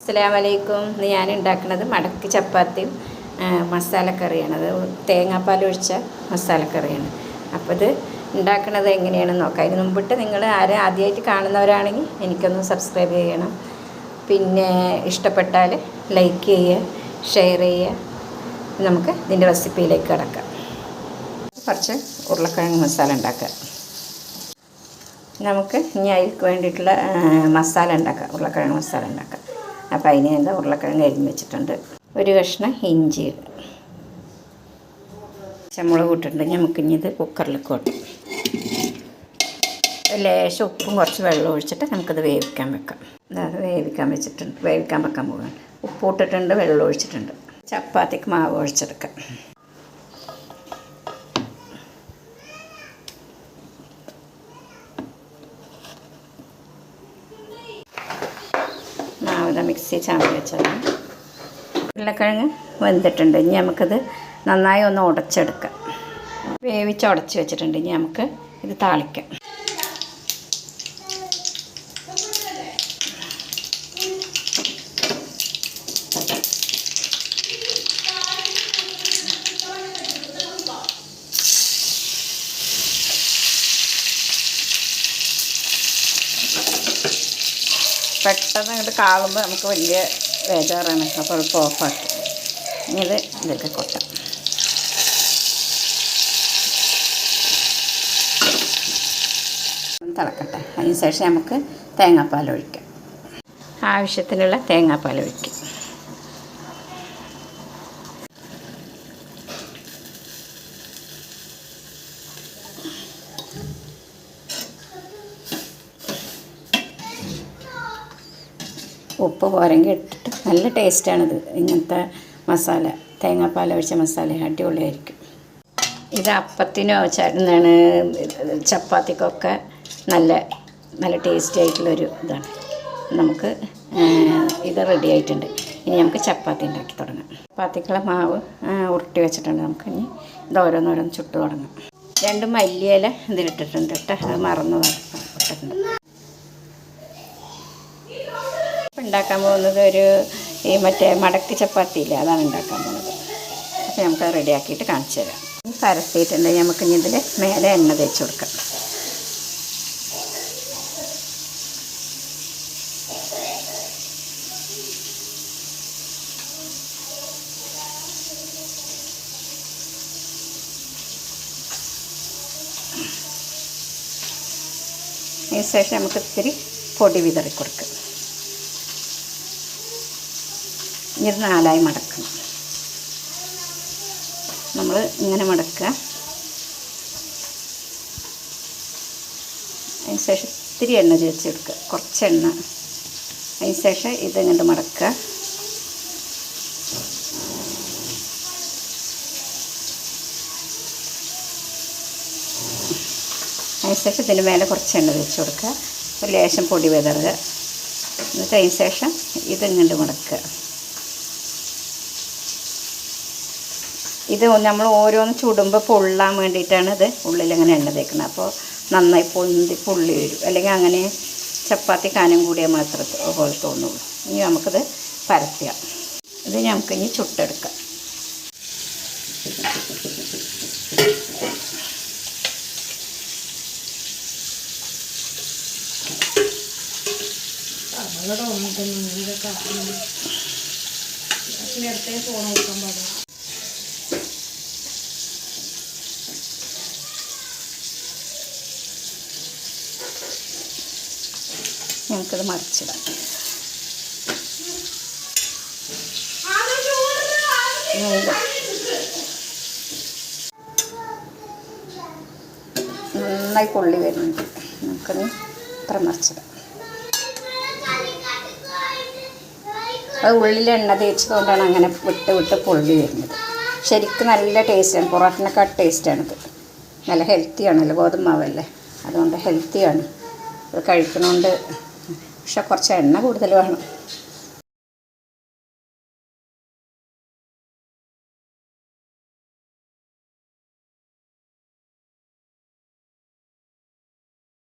അസ്സലാമു അലൈക്കും. ഇന്ന് ഞാൻ ഉണ്ടാക്കുന്നത് മടക്ക് ചപ്പാത്തിയും മസാല മസാലക്കറിയാണ് അത് തേങ്ങാപ്പാൽ ഒഴിച്ച മസാലക്കറിയാണ് അപ്പോൾ ഇത് ഉണ്ടാക്കുന്നത് എങ്ങനെയാണെന്ന് നോക്കാം. അതിന് മുമ്പിട്ട് നിങ്ങൾ ആരെ ആദ്യമായിട്ട് കാണുന്നവരാണെങ്കിൽ എനിക്കൊന്ന് സബ്സ്ക്രൈബ് ചെയ്യണം. പിന്നെ ഇഷ്ടപ്പെട്ടാൽ ലൈക്ക് ചെയ്യുക ഷെയർ ചെയ്യുക. നമുക്ക് ഇതിന്റെ റെസിപ്പിയിലേക്ക് കിടക്കാം. കുറച്ച് ഉരുളക്കിഴങ്ങ് മസാല ഉണ്ടാക്കാം നമുക്ക് ഇനി അതിൽക്ക് വേണ്ടിയിട്ടുള്ള മസാല ഉണ്ടാക്കാം. ഉരുളക്കിഴങ്ങ് മസാല ഉണ്ടാക്കാം. അപ്പോൾ അതിന് എന്താ ഉരുളക്കിഴങ്ങ് അരിഞ്ഞ് വെച്ചിട്ടുണ്ട്. ഒരു കഷ്ണം ഇഞ്ചി. ചമുളക് ഇട്ടിട്ടുണ്ട്. നമുക്കിനി ഇത് കുക്കറിലേക്ക് കൊട്ടും ലേശം ഉപ്പും കുറച്ച് വെള്ളം ഒഴിച്ചിട്ട് നമുക്കത് വേവിക്കാൻ വെക്കാം. അതായത് വേവിക്കാൻ വെച്ചിട്ടുണ്ട്. വേവിക്കാൻ വെക്കാൻ പോകാൻ ഉപ്പ് ഇട്ടിട്ടുണ്ട് വെള്ളം ഒഴിച്ചിട്ടുണ്ട്. ചപ്പാത്തിക്ക് മാവ് ഒഴിച്ചെടുക്കാം. മിക്സി ചാമ്പി വെച്ചതാണ് ഉരുളക്കിഴങ്ങ് വെന്തിട്ടുണ്ട്. ഇനി നമുക്കത് നന്നായി ഒന്ന് ഉടച്ചെടുക്കാം. വേവിച്ച് ഉടച്ച് വെച്ചിട്ടുണ്ട്. ഇനി നമുക്ക് ഇത് താളിക്കാം. പെട്ടെന്ന് അങ്ങോട്ട് കാളുമ്പോൾ നമുക്ക് വലിയ ബേജാറാണ്. അപ്പോൾ എളുപ്പം ഓഫാക്കി. ഇനി ഇത് ഇതൊക്കെ കൊട്ടാം. തിളക്കട്ടെ. അതിന് ശേഷം നമുക്ക് തേങ്ങാപ്പാൽ ഒഴിക്കാം. ആവശ്യത്തിനുള്ള തേങ്ങാപ്പാൽ ഒഴിക്കും. ഉപ്പ് പോരെങ്കിൽ ഇട്ടിട്ട് നല്ല ടേസ്റ്റാണിത്. ഇങ്ങനത്തെ മസാല തേങ്ങാപ്പാൽ ഒഴിച്ച മസാല അടിപൊളിയായിരിക്കും. ഇത് അപ്പത്തിനോ ചരുന്നാണ് ചപ്പാത്തിക്കൊക്കെ നല്ല നല്ല ടേസ്റ്റി ആയിട്ടുള്ളൊരു ഇതാണ്. നമുക്ക് ഇത് റെഡി ആയിട്ടുണ്ട്. ഇനി നമുക്ക് ചപ്പാത്തി ഉണ്ടാക്കി തുടങ്ങാം. ചപ്പാത്തിക്കുള്ള മാവ് ഉരുട്ടി വെച്ചിട്ടുണ്ട് നമുക്ക്. ഇനി ഇത് ഓരോന്നോരോന്ന് ചുട്ട് തുടങ്ങാം. രണ്ട് മല്ലിയില ഇതിലിട്ടിട്ടുണ്ട് കേട്ടോ. അത് മറന്നു ഇട്ടിട്ടുണ്ട്. ഉണ്ടാക്കാൻ പോകുന്നത് ഒരു ഈ മറ്റേ മടക്ക് ചപ്പാത്തി ഇല്ല അതാണ് ഉണ്ടാക്കാൻ പോകുന്നത്. അപ്പോൾ നമുക്ക് റെഡിയാക്കിയിട്ട് കാണിച്ചു തരാം. പരത്തിയിട്ടുണ്ടെങ്കിൽ പരത്തിയിട്ടുണ്ട് നമുക്ക് ഇനി ഇതിൽ മേലെ എണ്ണ തേച്ച് കൊടുക്കാം. അതിന് ശേഷം നമുക്ക് ഇത്തിരി പൊടി വിതറി കൊടുക്കാം ഇത് നാലായി മടക്കണം. നമ്മൾ ഇങ്ങനെ മടക്കുക. അതിന് ശേഷം ഇത്തിരി എണ്ണ ചേർച്ചെടുക്കുക കുറച്ച് എണ്ണ. അതിന് ശേഷം മടക്കുക. അതിന് ശേഷം ഇതിന് മേലെ കുറച്ച് എണ്ണ തേച്ച് കൊടുക്കുക. ഒരു ലേശം പൊടി വിതറുക. എന്നിട്ട് അതിന് ശേഷം ഇത് ഇങ്ങോട്ട് മടക്കുക. ഇത് നമ്മൾ ഓരോന്ന് ചുടുമ്പോൾ പൊള്ളാൻ വേണ്ടിയിട്ടാണ് ഇത് ഉള്ളിൽ അങ്ങനെ എണ്ണ തേക്കുന്നത്. അപ്പോൾ നന്നായി പൊന്തി പുള്ളി വരും. അല്ലെങ്കിൽ അങ്ങനെ ചപ്പാത്തി കാനം കൂടിയാൽ മാത്രമേ പോലെ തോന്നുള്ളൂ. ഇനി നമുക്കിത് പരത്തുക ഇത് നമുക്ക് ഇനി ചുട്ടെടുക്കാം. നമുക്കിത് മറിച്ചിടാം. നന്നായി പൊള്ളി വരുന്നുണ്ട്. നമുക്കത് ഇത്ര മറിച്ചിടാം. അത് ഉള്ളിൽ എണ്ണ തേച്ചതുകൊണ്ടാണ് അങ്ങനെ വിട്ട് വിട്ട് പൊള്ളി വരുന്നത്. ശരിക്കും നല്ല ടേസ്റ്റാണ് പൊറോട്ടിനേക്കാൾ ടേസ്റ്റാണിത് നല്ല ഹെൽത്തിയാണല്ലോ ഗോതമ്പാവല്ലേ അതുകൊണ്ട് ഹെൽത്തിയാണ് ഇത് കഴിക്കണോണ്ട് പക്ഷെ കുറച്ച് എണ്ണ കൂടുതൽ വേണം.